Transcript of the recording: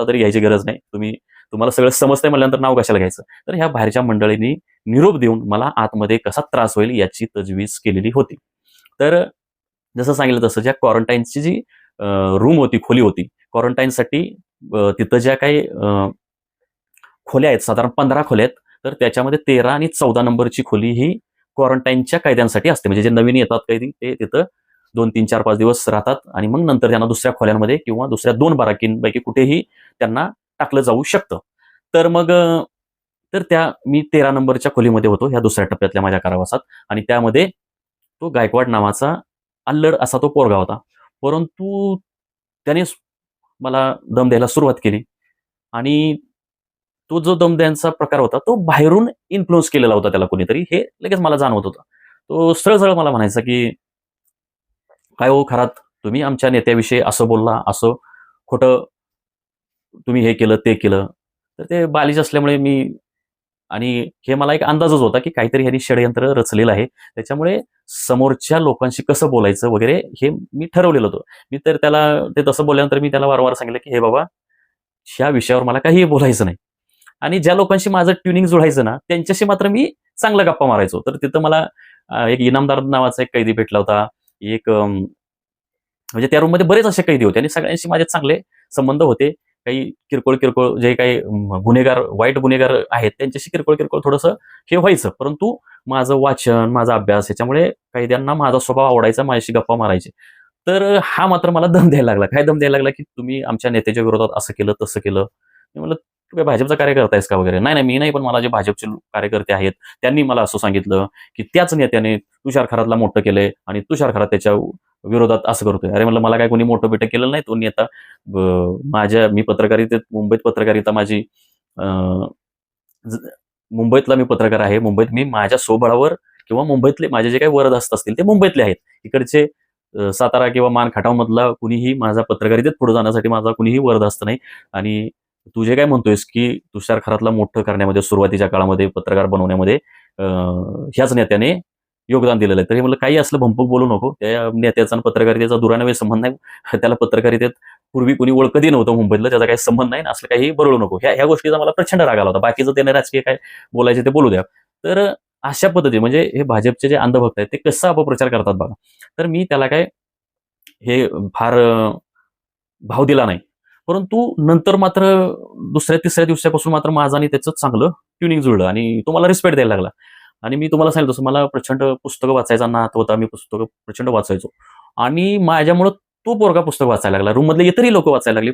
आता तरी घ्यायची गरज नाही. तुम्ही तुम्हाला सगळं समजतंय म्हटल्यानंतर नाव कशाला घ्यायचं? तर ह्या बाहेरच्या मंडळींनी निरोप देऊन मला आतमध्ये कसा त्रास होईल याची तजवीज केलेली होती. तर जसं सांगितलं तसं ज्या क्वारंटाईनची जी रूम होती खोली होती क्वारंटाईनसाठी तिथं ज्या काही खोल्या आहेत साधारण पंधरा खोल्या आहेत तर त्याच्यामध्ये तेरा आणि चौदा नंबरची खोली ही क्वारंटाईनच्या कैद्यांसाठी असते. म्हणजे जे नवीन येतात कैदी ते तिथं दोन तीन चार पाच दिवस राहतात आणि मग नंतर त्यांना दुसऱ्या खोल्यांमध्ये किंवा दुसऱ्या दोन बाराकींपैकी कुठेही त्यांना टाकलं जाऊ शकतं. तर मग तर त्या मी तेरा नंबरच्या खोलीमध्ये होतो ह्या दुसऱ्या टप्प्यातल्या माझ्या कारावासात. आणि त्यामध्ये तो गायकवाड नावाचा अल्लड असा तो पोरगा होता. परंतु त्याने मला दम द्यायला सुरुवात केली. आणि तो जो दम द्यायचा प्रकार होता तो बाहेरून इन्फ्लुअन्स केलेला होता त्याला कोणीतरी. हे लगेच मला जाणवत होतं. तो सरळ सरळ मला म्हणायचा की काय हो खरात तुम्ही आमच्या नेत्याविषयी असं बोलला असं खोटं तुम्ही हे केलं ते केलं. तर ते बालिश असल्यामुळे मी आणि हे मला एक अंदाजच होता की काहीतरी ह्यांनी षडयंत्र रचलेलं आहे. त्याच्यामुळे समोरच्या लोकांशी कसं बोलायचं वगैरे हे मी ठरवलेलं होतं. मी तर त्याला ते तसं बोलल्यानंतर मी त्याला वारंवार सांगितलं की हे बाबा ह्या विषयावर मला काही बोलायचं नाही. आणि ज्या लोकांशी माझं ट्युनिंग जुळायचं ना त्यांच्याशी मात्र मी चांगला गप्पा मारायचो. तर तिथं मला एक इनामदार नावाचा एक कैदी भेटला होता. एक म्हणजे त्या रूममध्ये बरेच असे कैदी होते आणि सगळ्यांशी माझे चांगले संबंध होते. काही किरकोळ किरकोळ जे काही गुन्हेगार वाईट गुन्हेगार आहेत त्यांच्याशी किरकोळ किरकोळ थोडंसं हे व्हायचं. परंतु माझं वाचन माझा अभ्यास याच्यामुळे कैद्यांना माझा स्वभाव आवडायचा माझ्याशी गप्पा मारायचे. तर हा मात्र मला दम द्यायला लागला. काय दम द्यायला लागला की तुम्ही आमच्या नेत्याच्या विरोधात असं केलं तसं केलं. म्हणलं तू काय भाजपचा कार्यकर्ता आहेस का वगैरे? नाही नाही मी नाही पण मला जे भाजपचे कार्यकर्ते आहेत त्यांनी मला असं सांगितलं की त्याच नेत्याने तुषार खरातला मोठं केलंय आणि तुषार खरात त्याच्या विरोधात असं करतोय. अरे म्हणलं मला काय कोणी मोठं बिटं केलं नाही तो नेता? माझ्या मी पत्रकारितेत मुंबईत पत्रकारिता माझी मुंबईतला मी पत्रकार आहे. मुंबईत मी माझ्या सोबळावर किंवा मुंबईतले माझे जे काही वरदहस्त असतील ते मुंबईतले आहेत. इकडचे सातारा किंवा मानखाटावमधला कुणीही माझा पत्रकारितेत पुढे जाण्यासाठी माझा कुणीही वरदहस्त नाही. आणि तू जे काय म्हणतोयस की तुषार खरातला मोठं करण्यामध्ये सुरुवातीच्या काळामध्ये पत्रकार बनवण्यामध्ये ह्याच नेत्याने योगदान दिलेलं आहे. तर हे मला काही असलं भंपूक बोलू नको. त्या नेत्याचा आणि पत्रकारितेचा दुरानवे संबंध नाही. त्याला पत्रकारितेत पूर्वी कुणी ओळखतही नव्हतं मुंबईतलं. त्याचा काही संबंध नाही असलं काही बरळू नको. ह्या ह्या गोष्टीचा मला प्रचंड राग आला होता. बाकीचं त्याने राजकीय काय बोलायचे ते बोलू द्या. तर अशा पद्धती म्हणजे हे भाजपचे जे अंधभक्त आहेत ते कसं अपप्रचार करतात बघा. तर मी त्याला काय हे फार भाव दिला नाही. परंतु नंतर मात्र दुसऱ्या तिसऱ्या दिवसापासून मात्र माझं आणि त्याचं चांगलं ट्युनिंग जुळलं आणि तो मला रिस्पेक्ट द्यायला लागला. आणि मी तुम्हाला सांगितलं तसं मला प्रचंड पुस्तकं वाचायचा नात होता मी पुस्तकं प्रचंड वाचायचो. आणि माझ्यामुळं तो पोरगा पुस्तक वाचायला लागला. रूममधले इतरही लोक वाचायला लागली